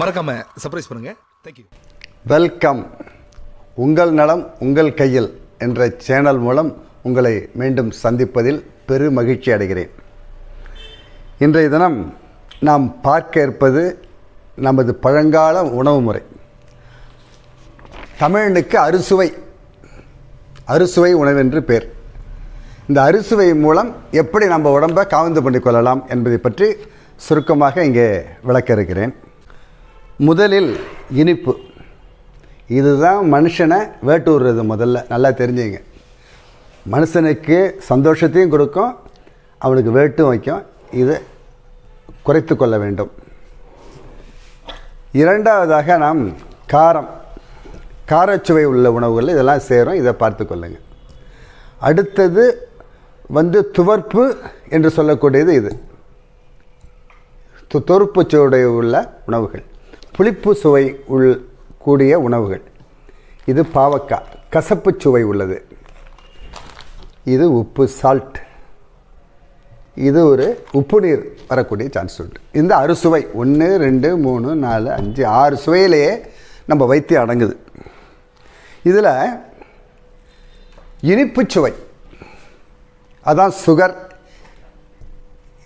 மறக்காம சர்ப்ரைஸ் பண்ணுங்க. Thank you welcome உங்கள் நலம் உங்கள் கையில் என்ற சேனல் மூலம் உங்களை மீண்டும் சந்திப்பதில் பெரு மகிழ்ச்சி அடைகிறேன். இன்றைய தினம் நாம் பார்க்க இருப்பது நமது பழங்கால உணவு முறை. தமிழனுக்கு அறுசுவை அறுசுவை உணவு என்று பேர். இந்த அறுசுவை மூலம் எப்படி நம்ம உடம்பை காவந்து பண்ணிக்கொள்ளலாம் என்பதை பற்றி சுருக்கமாக இங்கே விளக்க இருக்கிறேன். முதலில் இனிப்பு. இதுதான் மனுஷனை வேட்டூர்றது முதல்ல. நல்லா தெரிஞ்சுங்க. மனுஷனுக்கு சந்தோஷத்தையும் கொடுக்கும் அவனுக்கு வேட்டும் வைக்கும். இதை குறைத்து கொள்ள வேண்டும். இரண்டாவதாக நாம் காரம். காரச்சுவை உள்ள உணவுகள் இதெல்லாம் சேரும். இதை பார்த்து கொள்ளுங்கள் அடுத்தது வந்து துவர்ப்பு என்று சொல்லக்கூடியது இது. து- தொறுப்பு சுவை உள்ள உணவுகள். புளிப்பு சுவை உள் கூடிய உணவுகள். இது பாவக்காய். கசப்பு சுவை உள்ளது. இது உப்பு சால்ட் இது ஒரு உப்பு நீர் வரக்கூடிய சான்ஸ் உண்டு. இந்த அறுசுவை ஒன்று ரெண்டு மூணு நாலு அஞ்சு ஆறு சுவையிலேயே நம்ம வைத்தியம் அடங்குது. இதில் இனிப்பு சுவை. அதான் சுகர்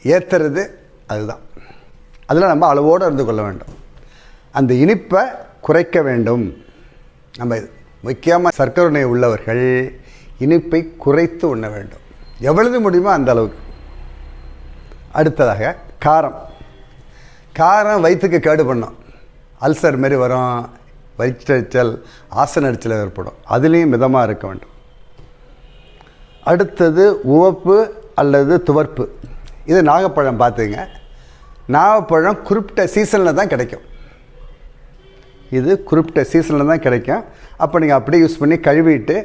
ஏற்றுறது அதுதான். அதில் நம்ம அளவோடு இருந்து கொள்ள வேண்டும். அந்த இனிப்பை குறைக்க வேண்டும். நம்ம முக்கியமாக சர்க்கரை நோய் உள்ளவர்கள் இனிப்பை குறைத்து உண்ண வேண்டும். எவ்வளவு முடியுமோ அந்த அளவுக்கு. அடுத்ததாக காரம். காரம் வயிற்றுக்கு கேடு பண்ணும். அல்சர் மாரி வரும் வயிற்றறிச்சல் ஆசனரிச்சல் ஏற்படும். அதுலேயும் மிதமாக இருக்க வேண்டும். அடுத்தது உவப்பு அல்லது துவர்ப்பு. இது நாகப்பழம் பார்த்துங்க நாகப்பழம் குறிப்பிட்ட சீசனில் தான் கிடைக்கும். இது குறிப்பிட்ட சீசனில் தான் கிடைக்கும். அப்போ நீங்கள் அப்படியே யூஸ் பண்ணி கழுவிட்டு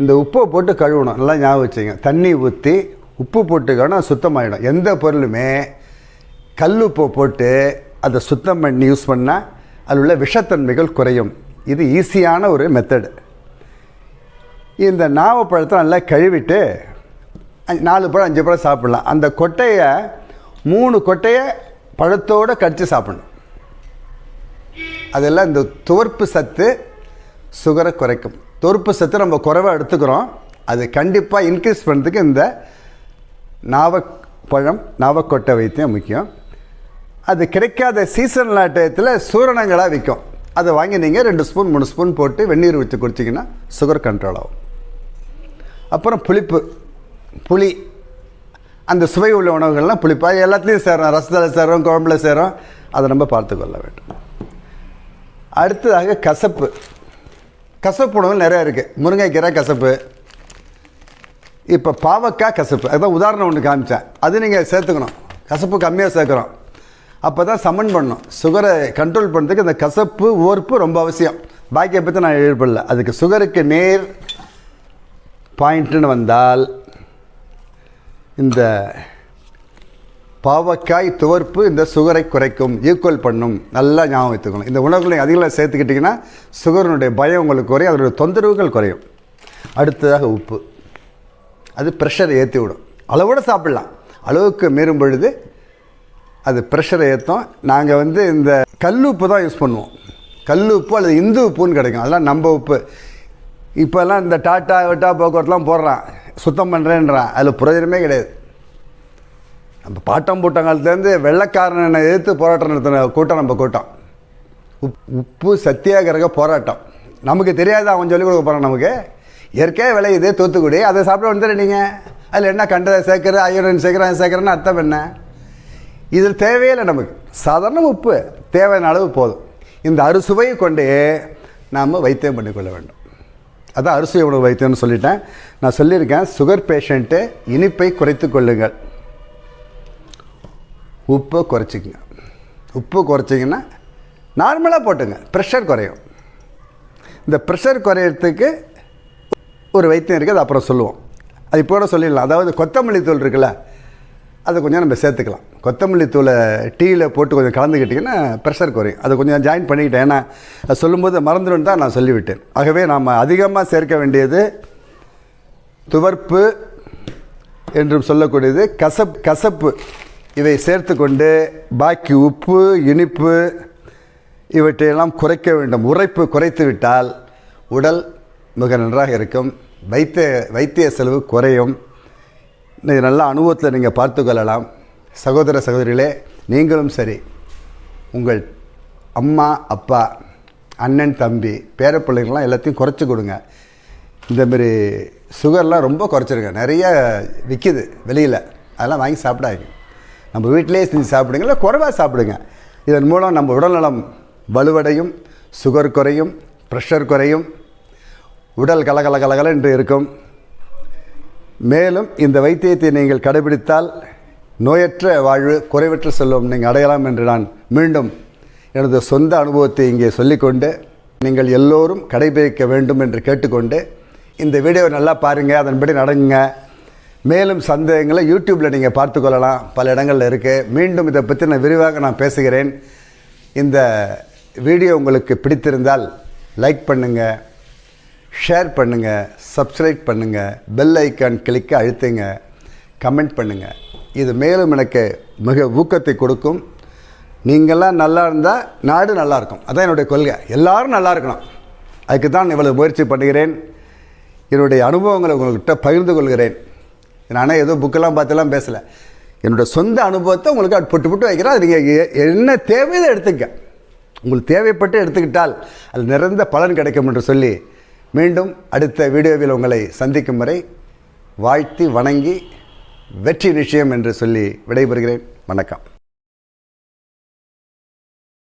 இந்த உப்பை போட்டு கழுவணும். நல்லா ஞாபகம் வச்சுங்க தண்ணி ஊற்றி உப்பு போட்டுக்கணும் சுத்தமாகிடும் எந்த பொருளுமே கல் உப்பை போட்டு அதை சுத்தம் பண்ணி யூஸ் பண்ணால் அதில் உள்ள விஷத்தன்மைகள் குறையும். இது ஈஸியான ஒரு மெத்தடு இந்த நாவப்பழத்தை நல்லா கழுவிட்டு நாலு பழம் அஞ்சு பழம் சாப்பிடலாம். அந்த கொட்டையை மூணு கொட்டையை பழத்தோடு கடித்து சாப்பிடணும். அதெல்லாம் இந்த துவர்ப்பு சத்து சுகரை குறைக்கும். துவர்ப்பு சத்து நம்ம குறைவாக எடுத்துக்கிறோம். அது கண்டிப்பாக இன்க்ரீஸ் பண்ணுறதுக்கு இந்த நாவப்பழம் நாவக்கொட்டை வைத்தியம் முக்கியம். அது கிடைக்காத சீசன் ஆட்டத்தில் சூரணங்களாக விற்கும். அதை வாங்கி நீங்கள் ரெண்டு ஸ்பூன் மூணு ஸ்பூன் போட்டு வெந்நீர் வச்சு குடிச்சிங்கன்னா சுகர் கண்ட்ரோல் ஆகும். அப்புறம் புளிப்பு புளி அந்த சுவை உள்ள உணவுகள்லாம் புளிப்பாக எல்லாத்துலேயும் சேரும். ரசத்தில் சேரும் குழம்புல சேரும். அதை நம்ம பார்த்துக்கொள்ள வேண்டும். அடுத்ததாக கசப்பு. கசப்பு உணவு நிறையா இருக்குது முருங்கைக்கீரை கசப்பு. இப்போ பாவக்காய் கசப்பு. அதுதான் உதாரணம் ஒன்று காமிச்சேன். அது நீங்கள் சேர்த்துக்கணும். கசப்பு கம்மியாக சேர்க்குறோம். அப்போ தான் சமன் பண்ணணும். சுகரை கண்ட்ரோல் பண்ணுறதுக்கு இந்த கசப்பு ஓர்ப்பு ரொம்ப அவசியம். பாக்கியை பற்றி நான் எழுப்பல. அதுக்கு சுகருக்கு நேர் பாயிண்ட்டுன்னு வந்தால் இந்த பாவக்காய் துவர்ப்பு இந்த சுகரை குறைக்கும். ஈக்குவல் பண்ணும். நல்லா ஞாபகம் வைத்துக்கணும் இந்த உணவுகளை அதிகமாக சேர்த்துக்கிட்டிங்கன்னா சுகரனுடைய பயம் உங்களுக்கு குறையும். அதனுடைய தொந்தரவுகள் குறையும். அடுத்ததாக உப்பு. அது ப்ரெஷரை ஏற்றி விடும். அளவோடு சாப்பிடலாம். அளவுக்கு மீறும் பொழுது அது ப்ரெஷரை ஏற்றும் நாங்கள் வந்து இந்த கல் உப்பு தான் யூஸ் பண்ணுவோம். கல் உப்பு அல்லது இந்து உப்புன்னு கிடைக்கும். அதெல்லாம் நம்ம உப்பு. இப்போல்லாம் இந்த டாட்டா விட்டா போக்குவரத்துலாம் போடுறான். சுத்தம் பண்ணுறேன்றான் அதில் பிரயோஜனமே கிடையாது. நம்ம பாட்டம் பூட்டங்காலத்துலேருந்து வெள்ளக்காரனை எதிர்த்து போராட்டம் நடத்தின கூட்டம் நம்ம கூட்டம். உப் உப்பு சத்தியாகிரக போராட்டம். நமக்கு தெரியாது அவன் சொல்லிக் கொடுக்க போகிறான் நமக்கு? இயற்கையாக விளையுது தூத்துக்குடி அதை சாப்பிட வந்துடுற நீங்கள் அதில் என்ன கண்டதை சேர்க்குற ஐயோடன் சேர்க்குறேன் சேர்க்குறேன்னு அர்த்தம் என்ன? இதில் தேவையில்லை நமக்கு. சாதாரண உப்பு தேவையான அளவு போதும். இந்த அறுசுவையை கொண்டே நாம் வைத்தியம் பண்ணிக்கொள்ள வேண்டும். அதான் அறுசுவை உணவு வைத்தியம்னு சொல்லிட்டேன். நான் சொல்லியிருக்கேன் சுகர் பேஷண்ட்டு இனிப்பை குறைத்து கொள்ளுங்கள். உப்பை குறைச்சிக்கங்க. உப்பு குறைச்சிங்கன்னா நார்மலாக போட்டுங்க. ப்ரெஷர் குறையும். இந்த ப்ரெஷர் குறையிறதுக்கு ஒரு வைத்தியம் இருக்குது அது அப்புறம் சொல்லுவோம். அது இப்போ கூட சொல்லிடலாம். அதாவது கொத்தமல்லி தூள் இருக்குல்ல அதை கொஞ்சம் நம்ம சேர்த்துக்கலாம். கொத்தமல்லி தூளை டீயில் போட்டு கொஞ்சம் கலந்துக்கிட்டிங்கன்னா ப்ரெஷர் குறையும். அதை கொஞ்சம் ஜாயின் பண்ணிக்கிட்டேன். ஏன்னா அது சொல்லும்போது மறந்துடும் தான் நான் சொல்லிவிட்டேன். ஆகவே நாம் அதிகமாக சேர்க்க வேண்டியது துவர்ப்பு என்றும் சொல்லக்கூடியது கசப் கசப்பு. இதை சேர்த்து கொண்டு பாக்கி உப்பு இனிப்பு இவற்றையெல்லாம் குறைக்க வேண்டும். உரைப்பு குறைத்து விட்டால் உடல் மிக நன்றாக இருக்கும். வைத்திய வைத்திய செலவு குறையும். இது நல்ல அனுபவத்தில் நீங்கள் பார்த்து கொள்ளலாம். சகோதர சகோதரிகளே நீங்களும் சரி. உங்கள் அம்மா அப்பா அண்ணன் தம்பி பேர பிள்ளைங்களாம் எல்லாத்தையும் குறைச்சி கொடுங்க. இந்தமாரி சுகர்லாம் ரொம்ப குறைச்சிருங்க. நிறைய விற்கிது வெளியில். அதெல்லாம் வாங்கி சாப்பிடாதீங்க. நம்ம வீட்டிலேயே செஞ்சு சாப்பிடுங்க இல்லை குறைவாக சாப்பிடுங்க. இதன் மூலம் நம்ம உடல்நலம் வலுவடையும் சுகர் குறையும் ப்ரெஷர் குறையும் உடல் கலகல கலகல என்று இருக்கும். மேலும் இந்த வைத்தியத்தை நீங்கள் கடைபிடித்தால் நோயற்ற வாழ்வு குறைவற்ற செல்வம் நீங்கள் அடையலாம் என்று நான் மீண்டும் எனது சொந்த அனுபவத்தை இங்கே சொல்லிக்கொண்டு நீங்கள் எல்லோரும் கடைபிடிக்க வேண்டும் என்று கேட்டுக்கொண்டு இந்த வீடியோவை நல்லா பாருங்கள் அதன்படி நடங்குங்க மேலும் சந்தேகங்களை யூடியூப்பில் நீங்கள் பார்த்துக்கொள்ளலாம் பல இடங்களில் இருக்குது மீண்டும் இதை பற்றி நான் விரிவாக நான் பேசுகிறேன். இந்த வீடியோ உங்களுக்கு பிடித்திருந்தால் லைக் பண்ணுங்கள் ஷேர் பண்ணுங்கள் சப்ஸ்கிரைப் பண்ணுங்கள் பெல் ஐக்கான் கிளிக்க அழுத்துங்க கமெண்ட் பண்ணுங்கள் இது மேலும் எனக்கு மிக ஊக்கத்தை கொடுக்கும். நீங்கள்லாம் நல்லா இருந்தால் நாடு நல்லாயிருக்கும் அதான் என்னுடைய கொள்கை. எல்லோரும் நல்லா இருக்கணும். அதுக்கு தான் இவ்வளவு முயற்சி பண்ணுகிறேன். என்னுடைய அனுபவங்களை உங்கள்கிட்ட பகிர்ந்து கொள்கிறேன். ஆனால் ஏதோ புக்கெல்லாம் பார்த்துலாம் பேசலை. என்னோடய சொந்த அனுபவத்தை உங்களுக்கு அது புட்டு புட்டு வைக்கிறேன். அது நீங்கள் என்ன தேவையோ எடுத்துக்க உங்களுக்கு தேவைப்பட்டு எடுத்துக்கிட்டால் அது நிறைந்த பலன் கிடைக்கும் என்று சொல்லி மீண்டும் அடுத்த வீடியோவில் உங்களை சந்திக்கும் வரை வாழ்த்தி வணங்கி வெற்றி நிச்சயம் என்று சொல்லி விடைபெறுகிறேன். வணக்கம்.